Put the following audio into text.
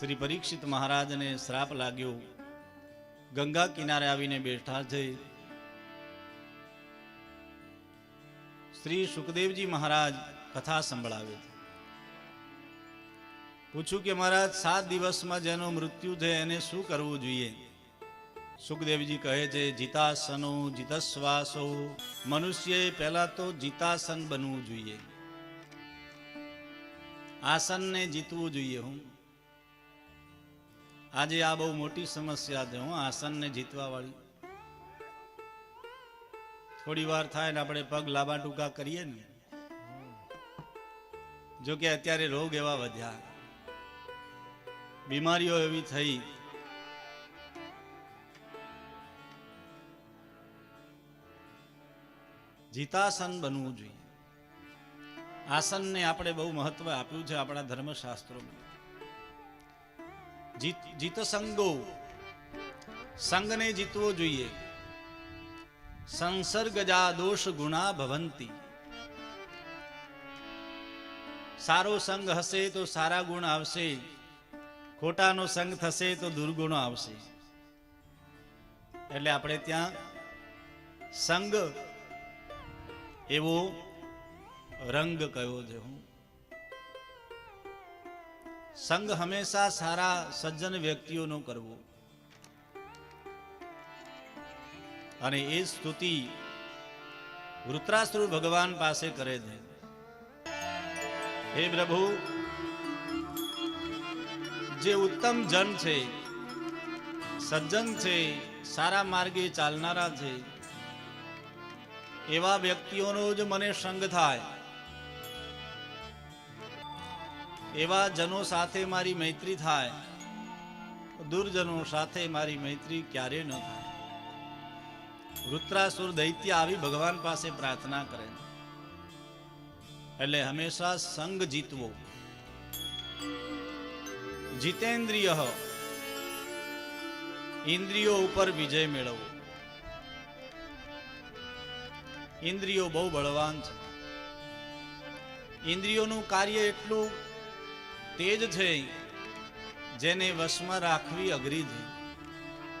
શ્રી પરીક્ષિત મહારાજને શ્રાપ લાગ્યો. ગંગા કિનારે આવીને બેઠા છે શ્રી સુખદેવજી મહારાજ કથા સંભળાવે પૂછ્યું કે મહારાજ, સાત દિવસમાં જેનો મૃત્યુ છે એને શું કરવું જોઈએ? સુખદેવજી કહે છે, જીતાસનો જીતશ્વાસો મનુષ્યએ પહેલા તો જીતાસન બનવું જોઈએ. આસનને જીતવું જોઈએ હું. આજે આ બહુ મોટી સમસ્યા છે, હું આસનને જીતવા વાળી. થોડી વાર થાય ને આપણે પગ લાંબા ટૂંકા કરીએ ને, જો કે અત્યારે રોગ એવા વધ્યા. બીમારીઓ એવી થઈ. જીતાસન બનવું જોઈએ. આસનને આપણે બહુ મહત્વ આપ્યું છે આપણા ધર્મશાસ્ત્રોમાં. જીત જીત સંગો. સંગને જીતવો જોઈએ. સંસર્ગજા દોષ ગુણા ભવંતી. સારો સંગ હશે તો સારા ગુણ આવશે. ખોટાનો સંગ થશે તો દુર્ગુણો આવશે. એટલે આપણે ત્યાં સંગ એવો રંગ કયો છે હું. સંગ હંમેશા સારા, સજ્જન વ્યક્તિઓનો કરવો. અને એ સ્તુતિ વૃત્રાસુર ભગવાન પાસે કરે છે. હે પ્રભુ, જે ઉત્તમ જન છે, સજ્જન છે, સારા માર્ગે ચાલનારા છે, એવા વ્યક્તિઓનો જ મને સંગ થાય. એવા જનો સાથે મારી મૈત્રી થાય, દુર્જનો સાથે મારી મૈત્રી ક્યારે ન થાય. વૃત્રાસુર દૈત્ય આવી ભગવાન પાસે પ્રાર્થના કરે. એટલે હંમેશા સંગ જીતવો. જીતેન્દ્રિય ઇન્દ્રિયો ઉપર વિજય મેળવવો ઇન્દ્રિયો બહુ બળવાન છે. ઇન્દ્રિયોનું કાર્ય એટલું તેજ છે જેને વશમાં રાખવી અઘરી છે